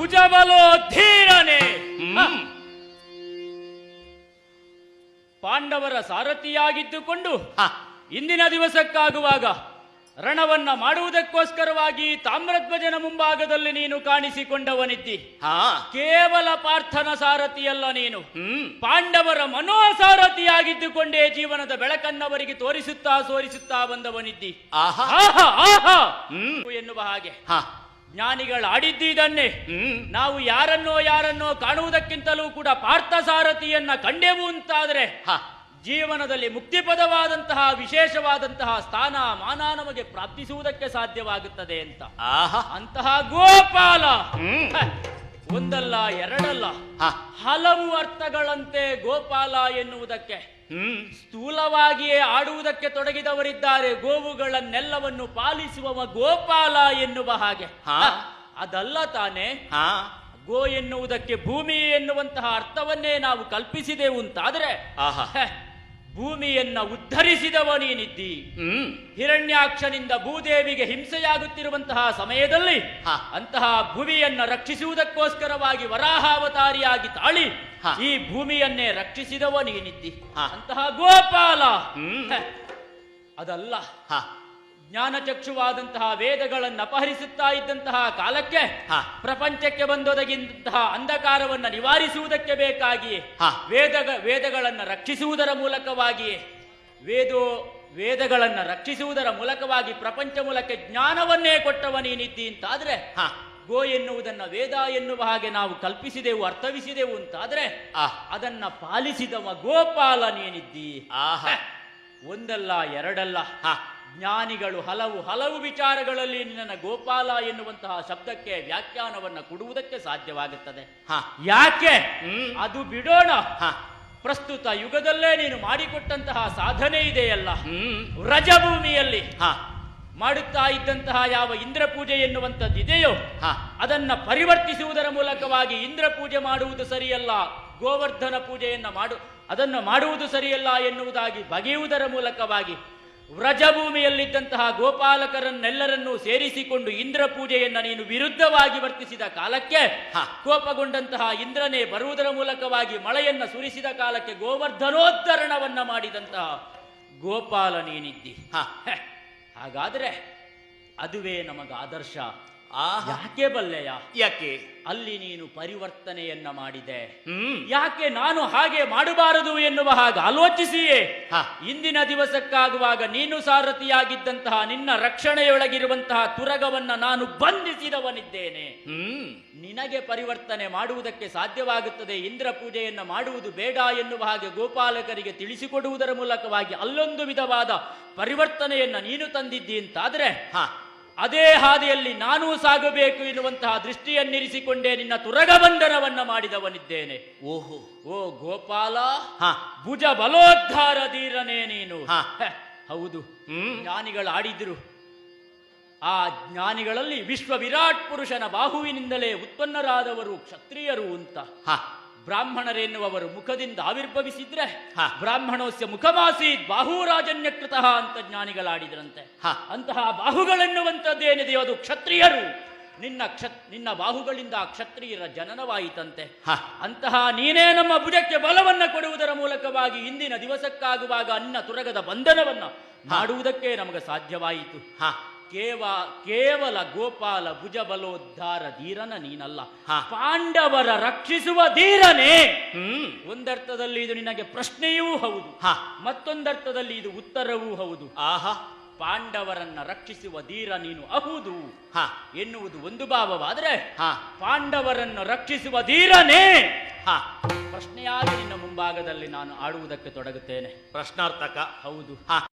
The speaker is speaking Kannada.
ಭುಜಬಲೋ ಧೀರನೆ. ಪಾಂಡವರ ಸಾರಥಿಯಾಗಿದ್ದುಕೊಂಡು. ಇಂದಿನ ದಿವಸಕ್ಕಾಗುವಾಗ ರಣವನ್ನ ಮಾಡುವುದಕ್ಕೋಸ್ಕರವಾಗಿ ತಾಮ್ರಧ್ವಜನ ಮುಂಭಾಗದಲ್ಲಿ ನೀನು ಕಾಣಿಸಿಕೊಂಡವನಿದ್ದಿ. ಹಾ. ಕೇವಲ ಪಾರ್ಥನ ಸಾರಥಿಯಲ್ಲ ನೀನು. ಪಾಂಡವರ ಮನೋಸಾರಥಿಯಾಗಿದ್ದುಕೊಂಡೇ ಜೀವನದ ಬೆಳಕನ್ನವರಿಗೆ ತೋರಿಸುತ್ತಾ ಸೋರಿಸುತ್ತಾ ಬಂದವನಿದ್ದಿ. ಆಹಾ. ಆಹಾ ಎನ್ನುವ ಹಾಗೆ. ಜ್ಞಾನಿಗಳು ಆಡಿದ್ದಿದನ್ನೇ. ಹ್ಮ್ ನಾವು ಯಾರನ್ನೋ ಯಾರನ್ನೋ ಕಾಣುವುದಕ್ಕಿಂತಲೂ ಕೂಡ ಪಾರ್ಥಸಾರಥಿಯನ್ನ ಕಂಡೆವು ಅಂತಾದ್ರೆ ಜೀವನದಲ್ಲಿ ಮುಕ್ತಿಪದವಾದಂತಹ ವಿಶೇಷವಾದಂತಹ ಸ್ಥಾನ ಮಾನ ನಮಗೆ ಪ್ರಾಪ್ತಿಸುವುದಕ್ಕೆ ಸಾಧ್ಯವಾಗುತ್ತದೆ ಅಂತ. ಆಹಾ. ಅಂತಹ ಗೋಪಾಲ. ಒಂದಲ್ಲ ಎರಡಲ್ಲ. ಹಲವು ಅರ್ಥಗಳಂತೆ ಗೋಪಾಲ ಎನ್ನುವುದಕ್ಕೆ. ಹ್ಮ್. ಸ್ಥೂಲವಾಗಿಯೇ ಆಡುವುದಕ್ಕೆ ತೊಡಗಿದವರಿದ್ದಾರೆ. ಗೋವುಗಳನ್ನೆಲ್ಲವನ್ನು ಪಾಲಿಸುವವ ಗೋಪಾಲ ಎನ್ನುವ ಹಾಗೆ. ಅದಲ್ಲ ತಾನೇ. ಹಾ. ಗೋ ಎನ್ನುವುದಕ್ಕೆ ಭೂಮಿ ಎನ್ನುವಂತಹ ಅರ್ಥವನ್ನೇ ನಾವು ಕಲ್ಪಿಸಿದೆವು ಅಂತಾದ್ರೆ ಭೂಮಿಯನ್ನ ಉದ್ಧರಿಸಿದವ ನೀನಿದ್ದಿ. ಹ್ಮ್. ಹಿರಣ್ಯಾಕ್ಷನಿಂದ ಭೂದೇವಿಗೆ ಹಿಂಸೆಯಾಗುತ್ತಿರುವಂತಹ ಸಮಯದಲ್ಲಿ. ಅಂತಹ ಭೂಮಿಯನ್ನ ರಕ್ಷಿಸುವುದಕ್ಕೋಸ್ಕರವಾಗಿ ವರಾಹಾವತಾರಿಯಾಗಿ ತಾಳಿ. ಈ ಭೂಮಿಯನ್ನೇ ರಕ್ಷಿಸಿದವ ನೀನಿದ್ದಿ. ಅಂತಹ ಗೋಪಾಲ. ಅದಲ್ಲ. ಹ. ಜ್ಞಾನಚಕ್ಷುವಾದಂತಹ ವೇದಗಳನ್ನು ಅಪಹರಿಸುತ್ತಾ ಇದ್ದಂತಹ ಕಾಲಕ್ಕೆ. ಪ್ರಪಂಚಕ್ಕೆ ಬಂದೊದಗಿಂತಹ ಅಂಧಕಾರವನ್ನು ನಿವಾರಿಸುವುದಕ್ಕೆ ಬೇಕಾಗಿ. ವೇದ ವೇದಗಳನ್ನು ರಕ್ಷಿಸುವುದರ ಮೂಲಕವಾಗಿ ವೇದೋ ವೇದಗಳನ್ನು ರಕ್ಷಿಸುವುದರ ಮೂಲಕವಾಗಿ ಪ್ರಪಂಚ ಮೂಲಕ ಜ್ಞಾನವನ್ನೇ ಕೊಟ್ಟವ ನೀನಿದ್ದಿ ಅಂತಾದ್ರೆ ಹ. ಗೋ ಎನ್ನುವುದನ್ನು ವೇದ ಎನ್ನುವ ಹಾಗೆ ನಾವು ಕಲ್ಪಿಸಿದೆವು ಅರ್ಥವಿಸಿದೆವು ಅಂತಾದ್ರೆ ಅದನ್ನ ಪಾಲಿಸಿದವ ಗೋಪಾಲ ನೀನಿದ್ದಿ ಆಹಾ. ಒಂದಲ್ಲ ಎರಡಲ್ಲ. ಹ. ಜ್ಞಾನಿಗಳು ಹಲವು ಹಲವು ವಿಚಾರಗಳಲ್ಲಿ ನಿನ್ನ ಗೋಪಾಲ ಎನ್ನುವಂತಹ ಶಬ್ದಕ್ಕೆ ವ್ಯಾಖ್ಯಾನವನ್ನು ಕೊಡುವುದಕ್ಕೆ ಸಾಧ್ಯವಾಗುತ್ತದೆ. ಹ. ಯಾಕೆ. ಅದು ಬಿಡೋಣ. ಹ. ಪ್ರಸ್ತುತ ಯುಗದಲ್ಲೇ ನೀನು ಮಾಡಿಕೊಟ್ಟಂತಹ ಸಾಧನೆ ಇದೆಯಲ್ಲ. ರಜಭೂಮಿಯಲ್ಲಿ ಮಾಡುತ್ತಾ ಇದ್ದಂತಹ ಯಾವ ಇಂದ್ರ ಪೂಜೆ ಎನ್ನುವಂಥದ್ದಿದೆಯೋ ಹಾ. ಅದನ್ನು ಪರಿವರ್ತಿಸುವುದರ ಮೂಲಕವಾಗಿ ಇಂದ್ರ ಪೂಜೆ ಮಾಡುವುದು ಸರಿಯಲ್ಲ ಗೋವರ್ಧನ ಪೂಜೆಯನ್ನು ಮಾಡು ಅದನ್ನು ಮಾಡುವುದು ಸರಿಯಲ್ಲ ಎನ್ನುವುದಾಗಿ ಬಗೆಯುವುದರ ಮೂಲಕವಾಗಿ ವ್ರಜಭೂಮಿಯಲ್ಲಿದ್ದಂತಹ ಗೋಪಾಲಕರನ್ನೆಲ್ಲರನ್ನೂ ಸೇರಿಸಿಕೊಂಡು ಇಂದ್ರ ಪೂಜೆಯನ್ನ ನೀನು ವಿರುದ್ಧವಾಗಿ ವರ್ತಿಸಿದ ಕಾಲಕ್ಕೆ. ಕೋಪಗೊಂಡಂತಹ ಇಂದ್ರನೇ ಬರುವುದರ ಮೂಲಕವಾಗಿ ಮಳೆಯನ್ನ ಸುರಿಸಿದ ಕಾಲಕ್ಕೆ ಗೋವರ್ಧನೋದ್ಧರಣವನ್ನ ಮಾಡಿದಂತಹ ಗೋಪಾಲ ನೀನಿದ್ದಿ ಹಾಗಾದ್ರೆ ಅದುವೇ ನಮಗ ಆದರ್ಶ ಯಾಕೆ ಬಲ್ಲೆಯ? ಯಾಕೆ? ಅಲ್ಲಿ ನೀನು ಪರಿವರ್ತನೆಯನ್ನ ಮಾಡಿದೆ. ಯಾಕೆ ನಾನು ಹಾಗೆ ಮಾಡಬಾರದು ಎನ್ನುವ ಹಾಗೆ ಆಲೋಚಿಸಿಯೇ? ಇಂದಿನ ದಿವಸಕ್ಕಾಗುವಾಗ ನೀನು ಸಾರಥಿಯಾಗಿದ್ದಂತಹ ನಿನ್ನ ರಕ್ಷಣೆಯೊಳಗಿರುವಂತಹ ತುರಗವನ್ನ ನಾನು ಬಂಧಿಸಿದವನಿದ್ದೇನೆ. ಹ್ಮ್. ನಿನಗೆ ಪರಿವರ್ತನೆ ಮಾಡುವುದಕ್ಕೆ ಸಾಧ್ಯವಾಗುತ್ತದೆ. ಇಂದ್ರ ಪೂಜೆಯನ್ನ ಮಾಡುವುದು ಬೇಡ ಎನ್ನುವ ಹಾಗೆ ಗೋಪಾಲಕರಿಗೆ ತಿಳಿಸಿಕೊಡುವುದರ ಮೂಲಕವಾಗಿ ಅಲ್ಲೊಂದು ವಿಧವಾದ ಪರಿವರ್ತನೆಯನ್ನ ನೀನು ತಂದಿದ್ದಿ ಅಂತಾದ್ರೆ ಹ. ಅದೇ ಹಾದಿಯಲ್ಲಿ ನಾನೂ ಸಾಗಬೇಕು ಎನ್ನುವಂತಹ ದೃಷ್ಟಿಯನ್ನಿರಿಸಿಕೊಂಡೇ ನಿನ್ನ ತುರಗಬಂಧನವನ್ನ ಮಾಡಿದವನಿದ್ದೇನೆ. ಓಹೋ. ಓ ಗೋಪಾಲ ಹ. ಭುಜ ಬಲೋದ್ಧಾರ ಧೀರನೇ ನೀನು. ಹಾ. ಹೌದು. ಜ್ಞಾನಿಗಳು ಆಡಿದ್ರು ಆ ಜ್ಞಾನಿಗಳಲ್ಲಿ ವಿಶ್ವ ವಿರಾಟ್ ಪುರುಷನ ಬಾಹುವಿನಿಂದಲೇ ಉತ್ಪನ್ನರಾದವರು ಕ್ಷತ್ರಿಯರು ಅಂತ. ಹ ಬ್ರಾಹ್ಮಣರೆನ್ನುವವರು ಮುಖದಿಂದ ಆವಿರ್ಭವಿಸಿದ್ರೆ. ಬ್ರಾಹ್ಮಣೋಸ್ಯ ಮುಖಮಾಸೀತ್ ಬಾಹುರಾಜನ್ಯಕೃತ ಅಂತ ಜ್ಞಾನಿಗಳಾಡಿದ್ರಂತೆ. ಅಂತಹ ಬಾಹುಗಳೆನ್ನುವಂಥದ್ದೇನಿದೆಯೋ ಅದು ಕ್ಷತ್ರಿಯರು. ನಿನ್ನ ಕ್ಷತ್ ನಿನ್ನ ಬಾಹುಗಳಿಂದ ಆ ಕ್ಷತ್ರಿಯರ ಜನನವಾಯಿತಂತೆ. ಹ. ಅಂತಹ ನೀನೇ ನಮ್ಮ ಭುಜಕ್ಕೆ ಬಲವನ್ನು ಕೊಡುವುದರ ಮೂಲಕವಾಗಿ ಇಂದಿನ ದಿವಸಕ್ಕಾಗುವಾಗ ಅನ್ನ ತುರಗದ ಬಂಧನವನ್ನು ಮಾಡುವುದಕ್ಕೆ ನಮಗೆ ಸಾಧ್ಯವಾಯಿತು. ಹ. ಕೇವ ಕೇವಲ ಗೋಪಾಲ ಭುಜಬಲೋದ್ಧಾರ ಧೀರನ ನೀನಲ್ಲ. ಪಾಂಡವರ ರಕ್ಷಿಸುವ ಧೀರನೇ. ಹ್ಮ್. ಒಂದರ್ಥದಲ್ಲಿ ಇದು ನಿನಗೆ ಪ್ರಶ್ನೆಯೂ ಹೌದು. ಹ. ಮತ್ತೊಂದರ್ಥದಲ್ಲಿ ಇದು ಉತ್ತರವೂ ಹೌದು. ಆಹಾ. ಪಾಂಡವರನ್ನ ರಕ್ಷಿಸುವ ಧೀರ ನೀನು ಅಹುದು. ಹ. ಎನ್ನುವುದು ಒಂದು ಭಾವವಾದರೆ ಹ. ಪಾಂಡವರನ್ನು ರಕ್ಷಿಸುವ ಧೀರನೇ. ಹ. ಪ್ರಶ್ನೆಯಾಗಿ ನಿನ್ನ ಮುಂಭಾಗದಲ್ಲಿ ನಾನು ಆಡುವುದಕ್ಕೆ ತೊಡಗುತ್ತೇನೆ. ಪ್ರಶ್ನಾರ್ಥಕ. ಹೌದು. ಹ.